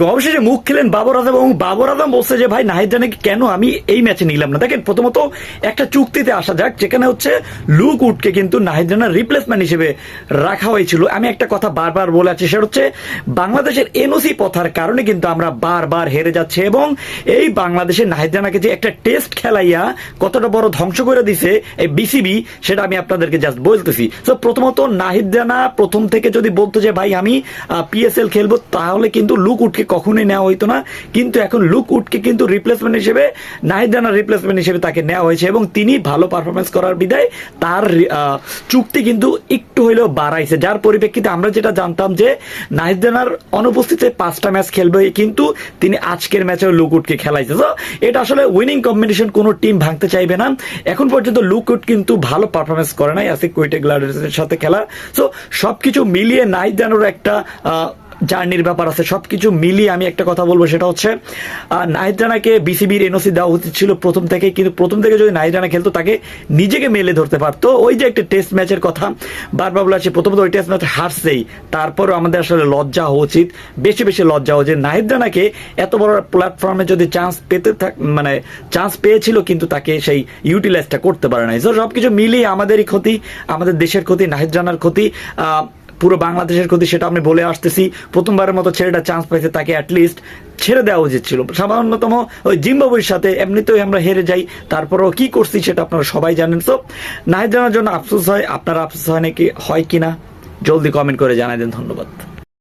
অবশেষে মুখ খেলেন বাবর আজম এবং বাবর আজম বলছে যে, ভাই, নাহিদ জানাকে কেন আমি এই ম্যাচে নিলাম না? দেখেন, প্রথমত একটা চুক্তিতে আসা যাক, যেখানে হচ্ছে লুক উডকে কিন্তু নাহিদ জানার রিপ্লেসমেন্ট হিসেবে রাখা হয়েছিল। আমি একটা কথা বারবার বলে আছি সেটা হচ্ছে বাংলাদেশের এনওসি পথার কারণে কিন্তু আমরা বারবার হেরে যাচ্ছে এবং এই বাংলাদেশের নাহিদ জানাকে যে একটা টেস্ট খেলাইয়া কতটা বড় ধ্বংস করে দিছে এই বিসিবি সেটা আমি আপনাদেরকে জাস্ট বলতেছি। তো প্রথমত নাহিদ জানা প্রথম থেকে যদি বলতো যে, ভাই, আমি পিএসএল খেলব, তাহলে কিন্তু লুক উডকে কখনোই নেওয়া হইতো না। কিন্তু এখন লুক উডকে কিন্তু রিপ্লেসমেন্ট হিসেবে নাহিদ জানার রিপ্লেসমেন্ট হিসেবে তাকে নেওয়া হয়েছে এবং তিনি ভালো পারফরমেন্স করার বিদায় তার চুক্তি কিন্তু একটু হইলেও বাড়াইছে। যার পরিপ্রেক্ষিতে আমরা যেটা জানতাম যে নাহিদ জানার অনুপস্থিতিতে পাঁচটা ম্যাচ খেলবে কিন্তু তিনি আজকের ম্যাচে লুক উডকে খেলাইছে। তো এটা আসলে উইনিং কম্বিনেশন কোনো টিম ভাঙতে চাইবে না। এখন পর্যন্ত লুক উড কিন্তু ভালো পারফরমেন্স করে নাই। আছে কুইটে গ্লাডার্সের সাথে খেলা। সো সবকিছু মিলিয়ে নাহিদ জানোর একটা জার্নির ব্যাপার আছে, সবকিছু মিলিয়ে আমি একটা কথা বলব, সেটা হচ্ছে নাহিদ রানাকে বিসিবির এনওসি দেওয়া উচিত ছিল প্রথম থেকে, কিন্তু প্রথম থেকে যদি নাহিদ রানা খেলতো, তাকে নিজেকে মেলে ধরতে পারতো। ওই যে একটা টেস্ট ম্যাচের কথা, বারবার বলা আছে প্রথমত ওই টেস্ট ম্যাচ হারছেই, তারপরও আমাদের আসলে লজ্জা হওয়া উচিত, বেশি বেশি লজ্জা হওয়া উচিত। নাহিদ রানাকে এত বড় প্ল্যাটফর্মে যদি চান্স পেতে থাক মানে চান্স পেয়েছিল, কিন্তু তাকে সেই ইউটিলাইজটা করতে পারে নাই। তো সবকিছু মিলিয়ে আমাদেরই ক্ষতি, আমাদের দেশের ক্ষতি, নাহিদ রানার ক্ষতি পুরো বাংলাদেশের ক্ষতি সেটা আমি বলে আসতেছি। প্রথমবারের মতো ছেলেটা চান্স পাইছে তাকে অ্যাটলিস্ট ছেড়ে দেওয়া উচিত ছিল। সামান্যতম ওই জিম্বাবুয়ের সাথে এমনিতেই আমরা হেরে যাই। তারপরও কি করছি সেটা আপনারা সবাই জানেন। সো নাহিদ জানার জন্য আফসোস হয়। আপনার আফসোস হয় নাকি, হয় কিনা? জলদি কমেন্ট করে জানাই দেন। ধন্যবাদ।